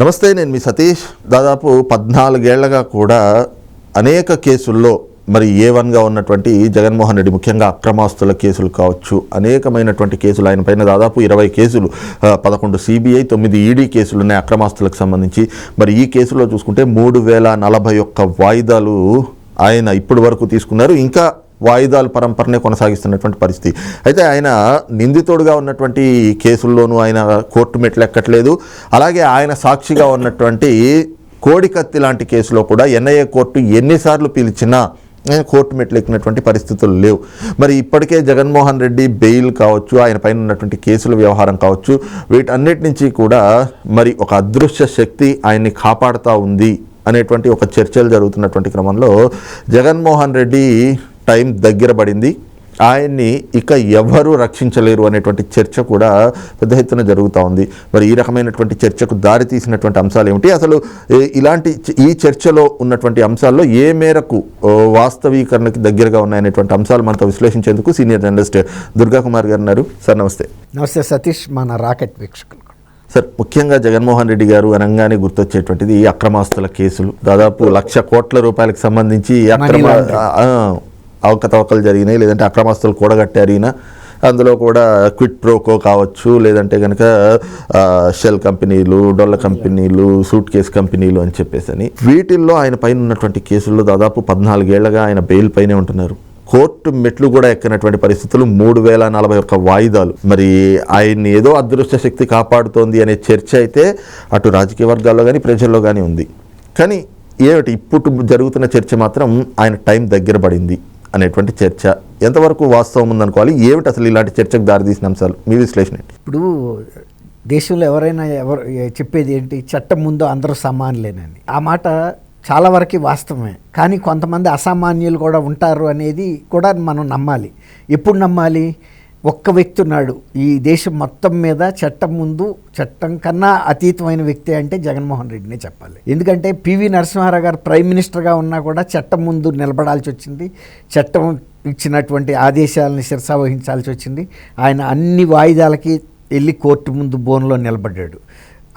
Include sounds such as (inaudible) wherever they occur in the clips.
నమస్తే నేను మీ సతీష్. దాదాపు పద్నాలుగేళ్ళగా కూడా అనేక కేసుల్లో మరి ఏ వన్గా ఉన్నటువంటి జగన్మోహన్ రెడ్డి ముఖ్యంగా అక్రమాస్తుల కేసులు కావచ్చు అనేకమైనటువంటి కేసులు ఆయన పైన దాదాపు ఇరవై కేసులు పదకొండు సిబిఐ తొమ్మిది ఈడీ కేసులు ఉన్నాయి అక్రమాస్తులకు సంబంధించి. మరి ఈ కేసులో చూసుకుంటే మూడు వేల నలభై ఒక్క వాయిదాలు ఆయన ఇప్పటి వరకు తీసుకున్నారు. ఇంకా వాయిదాల పరంపరనే కొనసాగిస్తున్నటువంటి పరిస్థితి. అయితే ఆయన నిందితుడుగా ఉన్నటువంటి కేసుల్లోనూ ఆయన కోర్టు మెట్లు ఎక్కట్లేదు. అలాగే ఆయన సాక్షిగా ఉన్నటువంటి కోడికత్తి లాంటి కేసులో కూడా ఎన్ఐఏ కోర్టు ఎన్నిసార్లు పిలిచినా కోర్టు మెట్లు ఎక్కినటువంటి పరిస్థితులు లేవు. మరి ఇప్పటికే జగన్మోహన్ రెడ్డి బెయిల్ కావచ్చు ఆయన పైన ఉన్నటువంటి కేసుల వ్యవహారం కావచ్చు వీటన్నిటి నుంచి కూడా మరి ఒక అదృశ్య శక్తి ఆయన్ని కాపాడుతూ ఉంది అనేటువంటి ఒక చర్చలు జరుగుతున్నటువంటి క్రమంలో జగన్మోహన్ రెడ్డి టైం దగ్గర పడింది. ఆయన్ని ఇక ఎవరు రక్షించలేరు అనేటువంటి చర్చ కూడా పెద్ద ఎత్తున జరుగుతూ ఉంది. మరి ఈ రకమైనటువంటి చర్చకు దారి తీసినటువంటి అంశాలు ఏమిటి? అసలు ఇలాంటి ఈ చర్చలో ఉన్నటువంటి అంశాల్లో ఏ మేరకు వాస్తవీకరణకి దగ్గరగా ఉన్నాయనేటువంటి అంశాలు మనతో విశ్లేషించేందుకు సీనియర్ జర్నలిస్ట్ దుర్గా కుమార్ గారు ఉన్నారు. సార్ నమస్తే. నమస్తే సతీష్ మన రాకెట్ వీక్షకులు. సార్ ముఖ్యంగా జగన్మోహన్ రెడ్డి గారు అనగానే గుర్తొచ్చేటువంటిది ఈ అక్రమాస్తుల కేసులు. దాదాపు లక్ష కోట్ల రూపాయలకు సంబంధించి అక్రమ అవకతవకలు జరిగినాయి లేదంటే అక్రమస్తులు కూడగట్టారు ఈయన. అందులో కూడా క్విట్ ప్రోకో కావచ్చు లేదంటే కనుక షెల్ కంపెనీలు డొల్ల కంపెనీలు సూట్ కేస్ కంపెనీలు అని చెప్పేసి అని వీటిల్లో ఆయన పైన ఉన్నటువంటి కేసుల్లో దాదాపు పద్నాలుగేళ్ళగా ఆయన బెయిల్ పైనే ఉంటున్నారు. కోర్టు మెట్లు కూడా ఎక్కినటువంటి పరిస్థితులు మూడు వేల నలభై ఒక్క వాయిదాలు. మరి ఆయన్ని ఏదో అదృష్ట శక్తి కాపాడుతోంది అనే చర్చ అయితే అటు రాజకీయ వర్గాల్లో కానీ ప్రజల్లో కానీ ఉంది. కానీ ఏమిటి ఇప్పుడు జరుగుతున్న చర్చ మాత్రం ఆయన టైం దగ్గర పడింది. అనేటువంటి చర్చ. ఎంతవరకు వాస్తవం ఉందనుకోవాలి? ఏమిటి అసలు ఇలాంటి చర్చకు దారితీసిన అంశాలు? మీ విశ్లేషణ ఏంటి? ఇప్పుడు దేశంలో ఎవరైనా ఎవరు చెప్పేది ఏంటి? చట్టం ముందు అందరూ సమానులేనని. ఆ మాట చాలా వరకు వాస్తవమే. కానీ కొంతమంది అసామాన్యులు కూడా ఉంటారు అనేది కూడా మనం నమ్మాలి. ఎప్పుడు నమ్మాలి? ఒక్క వ్యక్తి ఉన్నాడు. ఈ దేశం మొత్తం మీద చట్టం ముందు చట్టం కన్నా అతీతమైన వ్యక్తి అంటే జగన్మోహన్ రెడ్డినే చెప్పాలి. ఎందుకంటే పివి నరసింహారావు గారు ప్రైమ్ మినిస్టర్గా ఉన్నా కూడా చట్టం ముందు నిలబడాల్సి వచ్చింది. చట్టం ఇచ్చినటువంటి ఆదేశాలను శిరసావహించాల్సి వచ్చింది. ఆయన అన్ని వాయిదాలకి వెళ్ళి కోర్టు ముందు బోన్లో నిలబడ్డాడు.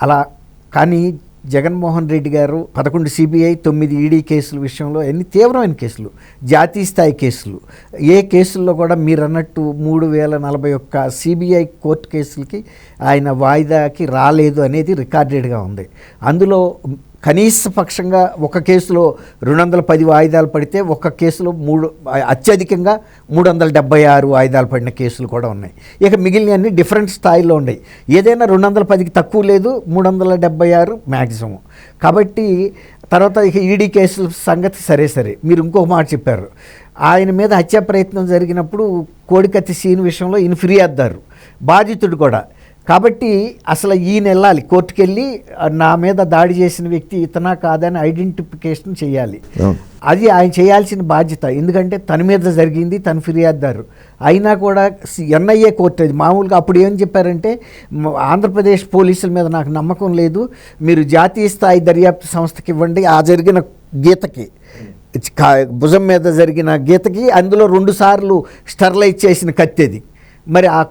అలా కానీ జగన్మోహన్ రెడ్డి గారు పదకొండు సిబిఐ తొమ్మిది ఈడీ కేసుల విషయంలో ఎన్ని తీవ్రమైన కేసులు జాతీయ స్థాయి కేసులు. ఏ కేసుల్లో కూడా మీరు అన్నట్టు మూడు వేల నలభై ఒక్క సిబిఐ కోర్టు కేసులకి ఆయన వాయిదాకి రాలేదు అనేది రికార్డెడ్గా ఉంది. అందులో కనీస పక్షంగా ఒక కేసులో రెండు వందల పది వాయిదాలు పడితే ఒక కేసులో మూడు అత్యధికంగా మూడు వందల డెబ్బై ఆరు వాయిదాలు పడిన కేసులు కూడా ఉన్నాయి. ఇక మిగిలినవన్నీ డిఫరెంట్ స్థాయిలో ఉన్నాయి ఏదైనా రెండు వందల పదికి తక్కువ లేదు మూడు వందల డెబ్బై ఆరు మ్యాక్సిమం కాబట్టి తర్వాత ఇక ఈడీ కేసుల సంగతి సరే సరే. మీరు ఇంకొక మాట చెప్పారు. ఆయన మీద హత్యా ప్రయత్నం జరిగినప్పుడు కోడికత్తి సీన్ విషయంలో ఈయన ఫిర్యాదుదారు. బాధితుడు కూడా. కాబట్టి అసలు ఈయన వెళ్ళాలి కోర్టుకు వెళ్ళి నా మీద దాడి చేసిన వ్యక్తి ఇతనా కాదని ఐడెంటిఫికేషన్ చేయాలి. అది ఆయన చేయాల్సిన బాధ్యత. ఎందుకంటే తన మీద జరిగింది తన ఫిర్యాదుదారు. అయినా కూడా ఎన్ఐఏ కోర్టు అది మామూలుగా అప్పుడు ఏం చెప్పారంటే ఆంధ్రప్రదేశ్ పోలీసుల మీద నాకు నమ్మకం లేదు మీరు జాతీయ స్థాయి దర్యాప్తు సంస్థకి ఇవ్వండి ఆ జరిగిన గీతకి. భుజం మీద జరిగిన గీతకి అందులో రెండు సార్లు స్టెర్లైజ్ చేసిన కత్తి అది. మరి ఆ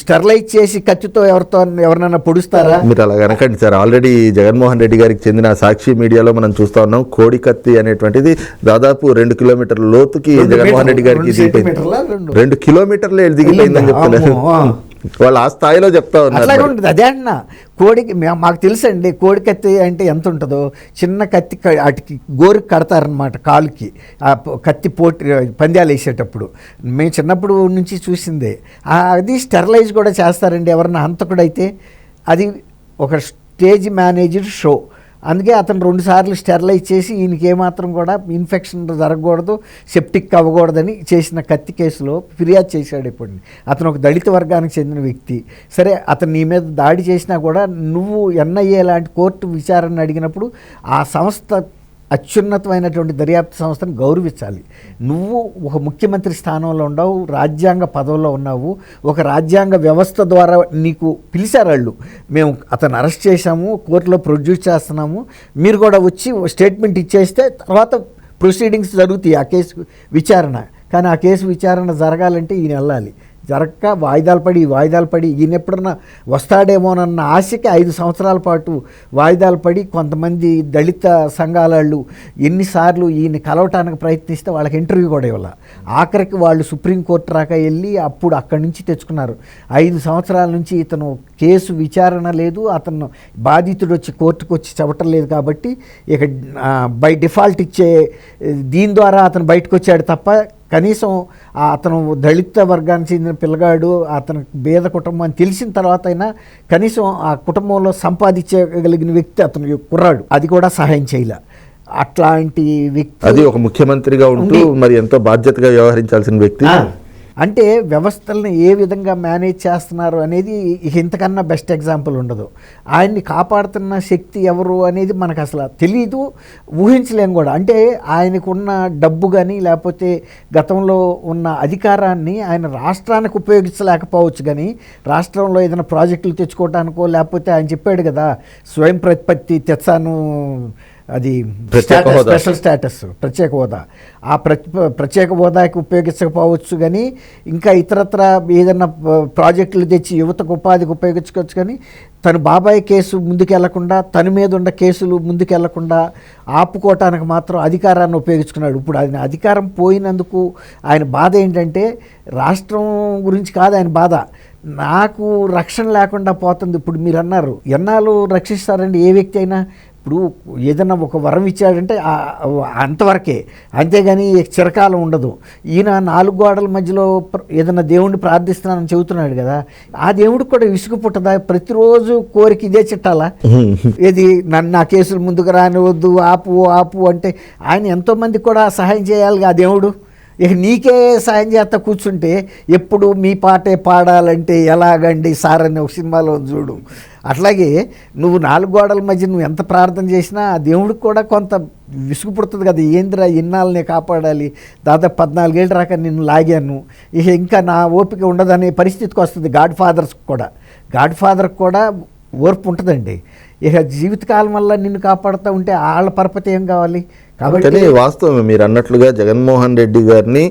స్టెర్లైజ్ చేసి కత్తితో ఎవరితో ఎవరినైనా పొడుస్తారా? మీరు అలా అనకండి సార్. ఆల్రెడీ జగన్మోహన్ రెడ్డి గారికి చెందిన సాక్షి మీడియాలో మనం చూస్తా ఉన్నాం. కోడికత్తి అనేటువంటిది దాదాపు రెండు కిలోమీటర్ల లోతుకి జగన్మోహన్ రెడ్డి గారికి రెండు దిగిపోయింది. కిలోమీటర్లే దిగిపోయిందని చెప్తున్నారు. వాళ్ళు ఆ స్థాయిలో చెప్తా ఉన్నారు అట్లాగే. ఉంటుంది. అదే అంటున్నా కోడికి మాకు తెలుసండి కోడి కత్తి అంటే ఎంత ఉంటుందో చిన్న కత్తి క- వాటికి గోరుకి కడతారనమాట కాలుకి. ఆ కత్తి పోటీ పందాలు వేసేటప్పుడు. మేము చిన్నప్పుడు నుంచి చూసిందే. అది స్టెరిలైజ్ కూడా చేస్తారండి ఎవరన్నా హంతకుడైతే. అది ఒక స్టేజ్ మేనేజ్డ్ షో. అందుకే అతను రెండుసార్లు స్టెరిలైజ్ చేసి ఈయనకి ఏమాత్రం కూడా ఇన్ఫెక్షన్ జరగకూడదు సెప్టిక్ అవ్వకూడదని చేసిన కత్తి కేసులో ఫిర్యాదు చేశాడు ఇప్పుడు అతను ఒక దళిత వర్గానికి చెందిన వ్యక్తి. సరే అతను నీ మీద దాడి చేసినా కూడా నువ్వు ఎన్ఐఏ లాంటి కోర్టు విచారణ అడిగినప్పుడు ఆ సంస్థ అత్యున్నతమైనటువంటి దర్యాప్తు సంస్థను గౌరవించాలి. నువ్వు ఒక ముఖ్యమంత్రి స్థానంలో ఉండవు రాజ్యాంగ పదవిలో ఉన్నావు ఒక రాజ్యాంగ వ్యవస్థ ద్వారా నీకు పిలిచారు వాళ్ళు. మేము అతను అరెస్ట్ చేశాము కోర్టులో ప్రొడ్యూస్ చేస్తున్నాము. మీరు కూడా వచ్చి స్టేట్మెంట్ ఇచ్చేస్తే తర్వాత ప్రొసీడింగ్స్ జరుగుతాయి ఆ కేసు విచారణ. కానీ ఆ కేసు విచారణ జరగాలంటే ఈయన వెళ్ళాలి. జరక్క వాయిదాలు పడి వాయిదాలు పడి ఈయన ఎప్పుడన్నా వస్తాడేమోనన్న ఆశకి ఐదు సంవత్సరాల పాటు వాయిదాలు పడి కొంతమంది దళిత సంఘాల ఎన్నిసార్లు ఈయన కలవటానికి ప్రయత్నిస్తే వాళ్ళకి ఇంటర్వ్యూ కూడా ఇవ్వాల. ఆఖరికి వాళ్ళు సుప్రీంకోర్టు రాక వెళ్ళి అప్పుడు అక్కడి నుంచి తెచ్చుకున్నారు. ఐదు సంవత్సరాల నుంచి ఇతను కేసు విచారణ లేదు అతను బాధితుడు వచ్చి కోర్టుకు వచ్చి చెప్పటం లేదు కాబట్టి ఇక బై డిఫాల్ట్ ఇచ్చే దీని ద్వారా అతను బయటకు వచ్చాడు తప్ప కనీసం అతను దళిత వర్గానికి చెందిన పిల్లగాడు అతను పేద కుటుంబం అని తెలిసిన తర్వాత అయినా కనీసం ఆ కుటుంబంలో సంపాదించగలిగిన వ్యక్తి అతను కుర్రాడు. అది కూడా సహాయం చేయలే. అట్లాంటి వ్యక్తి అది ఒక ముఖ్యమంత్రిగా ఉంటూ మరి ఎంతో బాధ్యతగా వ్యవహరించాల్సిన వ్యక్తి. అంటే వ్యవస్థలను ఏ విధంగా మేనేజ్ చేస్తున్నారు అనేది ఇంతకన్నా బెస్ట్ ఎగ్జాంపుల్ ఉండదు. ఆయన్ని కాపాడుతున్న శక్తి ఎవరు అనేది మనకు అసలు తెలియదు ఊహించలేము కూడా. అంటే ఆయనకున్న డబ్బు కానీ లేకపోతే గతంలో ఉన్న అధికారాన్ని ఆయన రాష్ట్రానికి ఉపయోగించలేకపోవచ్చు కానీ రాష్ట్రంలో ఏదైనా ప్రాజెక్టులు తెచ్చుకోవటానికో లేకపోతే ఆయన చెప్పాడు కదా స్వయం ప్రతిపత్తి తెచ్చాను అది. స్పెషల్ స్టేటస్ ప్రత్యేక హోదా. ఆ ప్ర- ప్రత్యేక హోదాకి ఉపయోగించకపోవచ్చు కానీ ఇంకా ఇతరత్ర ఏదైనా ప్రాజెక్టులు తెచ్చి యువతకు ఉపాధికి ఉపయోగించుకోవచ్చు కానీ తను బాబాయ్ కేసు ముందుకెళ్ళకుండా తన మీద ఉన్న కేసులు ముందుకెళ్ళకుండా ఆపుకోవటానికి మాత్రం అధికారాన్ని ఉపయోగించుకున్నాడు. ఇప్పుడు ఆయన అధికారం పోయినందుకు ఆయన బాధ ఏంటంటే రాష్ట్రం గురించి కాదు ఆయన బాధ. నాకు రక్షణ లేకుండా పోతుంది. ఇప్పుడు మీరు అన్నారు ఎన్నాళ్ళు రక్షిస్తారండి ఏ వ్యక్తి అయినా? ఇప్పుడు ఏదైనా ఒక వరం ఇచ్చాడంటే అంతవరకే. అంతేగాని చిరకాలం ఉండదు. ఈయన నాలుగు గోడల మధ్యలో ఏదైనా దేవుణ్ణి ప్రార్థిస్తున్నానని చెబుతున్నాడు కదా ఆ దేవుడికి కూడా విసుగు పుట్టదా? ప్రతిరోజు కోరిక ఇదే చిట్టాలా? (laughs) ఏది నన్ను నా కేసులు ముందుకు రానివద్దు ఆపు ఆపు అంటే ఆయన ఎంతోమంది కూడా సహాయం చేయాలి ఆ దేవుడు? ఇక నీకే సాయం చేస్తా కూర్చుంటే ఎప్పుడు మీ పాటే పాడాలంటే ఎలాగండి సార్ అని ఒక సినిమాలో చూడు. అట్లాగే నువ్వు నాలుగు గోడల మధ్య నువ్వు ఎంత ప్రార్థన చేసినా ఆ దేవుడికి కూడా కొంత విసుగు పుడుతుంది కదా. ఏందిరా ఇన్నాళ్ళనే కాపాడాలి. దాదాపు పద్నాలుగేళ్ళు రాక నిన్ను లాగాను. ఇక ఇంకా నా ఓపిక ఉండదనే పరిస్థితికి వస్తుంది గాడ్ ఫాదర్స్ కూడా. గాడ్ ఫాదర్కి కూడా ఓర్పు ఉంటుందండి. ఇక జీవితకాలం వల్ల నిన్ను కాపాడుతూ ఉంటే వాళ్ళ పరపతి ఏం కావాలి? కాబట్టి కానీ వాస్తవమే మీరు అన్నట్లుగా జగన్మోహన్ రెడ్డి గారిని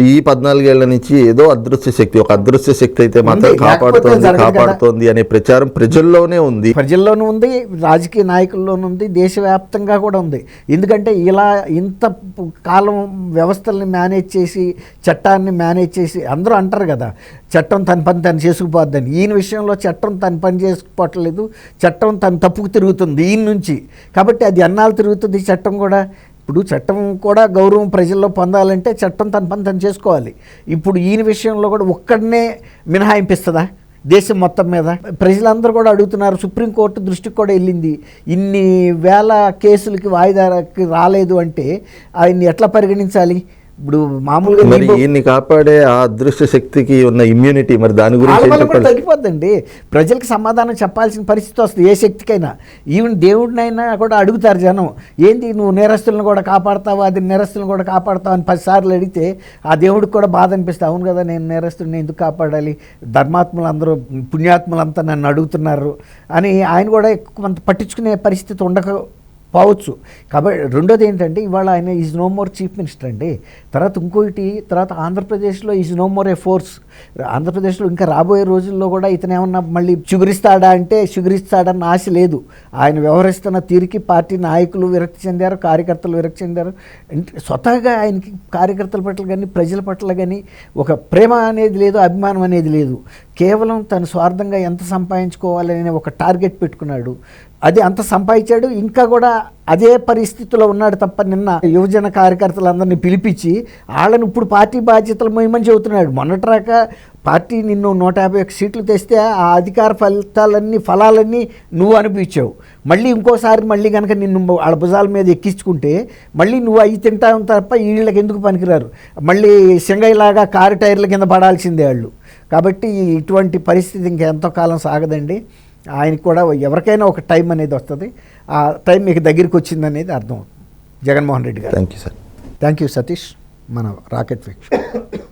ఈ పద్నాలుగేళ్ళ నుంచి ఏదో అదృశ్య శక్తి ఒక అదృశ్య శక్తి అయితే మాత్రం కాపాడుతోంది. కాపాడుతోంది అనే ప్రచారం ప్రజల్లోనే ఉంది. ప్రజల్లోనూ ఉంది రాజకీయ నాయకుల్లోనూ ఉంది దేశవ్యాప్తంగా కూడా ఉంది. ఎందుకంటే ఇలా ఇంత కాలం వ్యవస్థల్ని మేనేజ్ చేసి చట్టాన్ని మేనేజ్ చేసి అందరూ అంటారు కదా చట్టం తన పని తను చేసుకుపోద్దని ఈయన విషయంలో చట్టం తన పని చేసుకోవట్లేదు చట్టం తన తప్పుకు తిరుగుతుంది ఈయన నుంచి. కాబట్టి అది అన్నాళ్ళు తిరుగుతుంది చట్టం కూడా ఇప్పుడు చట్టం కూడా గౌరవం ప్రజల్లో పొందాలంటే చట్టం తన పని తను చేసుకోవాలి. ఇప్పుడు ఈయన విషయంలో కూడా ఒక్కడనే మినహాయింపిస్తుందా? దేశం మొత్తం మీద. ప్రజలందరూ కూడా అడుగుతున్నారు సుప్రీంకోర్టు దృష్టికి కూడా వెళ్ళింది. ఇన్ని వేల కేసులకి వాయిదాకి రాలేదు అంటే ఆయన్ని ఎట్లా పరిగణించాలి? ఇప్పుడు మామూలుగా మరి ఈయన్ని కాపాడే ఆ అదృశ్య శక్తికి ఉన్న ఇమ్యూనిటీ మరి దాని గురించి తగ్గిపోద్దండి. ప్రజలకు సమాధానం చెప్పాల్సిన పరిస్థితి వస్తుంది. ఏ శక్తికైనా. ఈవెన్ దేవుడినైనా కూడా అడుగుతారు జనం. ఏంటి నువ్వు నేరస్తులను కూడా కాపాడతావా? అది నేరస్తులను కూడా కాపాడతావు అని పదిసార్లు అడిగితే ఆ దేవుడికి కూడా బాధ అనిపిస్తుంది. అవును కదా నేను నేరస్తుడిని ఎందుకు కాపాడాలి? ధర్మాత్ములు అందరూ పుణ్యాత్ములంతా నన్ను అడుగుతున్నారు అని ఆయన కూడా కొంత పట్టించుకునే పరిస్థితి ఉండక పోవచ్చు. కాబట్టి రెండోది ఏంటంటే ఇవాళ ఆయన is no more chief minister అండి. తర్వాత ఇంకోటి తర్వాత ఆంధ్రప్రదేశ్లో is no more a force ఆంధ్రప్రదేశ్లో ఇంకా రాబోయే రోజుల్లో కూడా ఇతను ఏమన్నా మళ్ళీ చిగురిస్తాడా అంటే చిగురిస్తాడన్న ఆశ లేదు. ఆయన వ్యవహరిస్తున్న తీరుకి పార్టీ నాయకులు విరక్తి చెందారు కార్యకర్తలు విరక్తి చెందారు. అంటే స్వతహాగా ఆయనకి కార్యకర్తల పట్ల కానీ ప్రజల పట్ల కానీ ఒక ప్రేమ అనేది లేదు అభిమానం అనేది లేదు. కేవలం తను స్వార్థంగా ఎంత సంపాదించుకోవాలనే ఒక టార్గెట్ పెట్టుకున్నాడు. అది అంత సంపాదించాడు. ఇంకా కూడా అదే పరిస్థితిలో ఉన్నాడు తప్ప నిన్న యువజన కార్యకర్తలందరినీ పిలిపించి వాళ్ళని ఇప్పుడు పార్టీ బాధ్యతలు మోయమని చెబుతున్నాడు. మొన్నటిరాక పార్టీ నిన్ను నూట యాభై ఒక్క సీట్లు తెస్తే ఆ అధికార ఫలితాలన్నీ ఫలాలన్నీ నువ్వు అనిపించావు మళ్ళీ ఇంకోసారి మళ్ళీ కనుక నిన్ను వాళ్ళ భుజాల మీద ఎక్కించుకుంటే మళ్ళీ నువ్వు అవి తింటావు తప్ప వీళ్ళకి ఎందుకు పనికిరారు? మళ్ళీ సింగయ్యలాగా కారు టైర్ల కింద పడాల్సిందే వాళ్ళు. కాబట్టి ఇటువంటి పరిస్థితి ఇంకెంతో కాలం సాగదండి. ఆయనకి కూడా ఎవరికైనా ఒక టైం అనేది వస్తుంది. ఆ టైం మీకు దగ్గరికి వచ్చిందనేది అర్థం జగన్మోహన్ రెడ్డి గారు. Thank you sir. Thank you Satish మన రాకెట్ ఫిక్షన్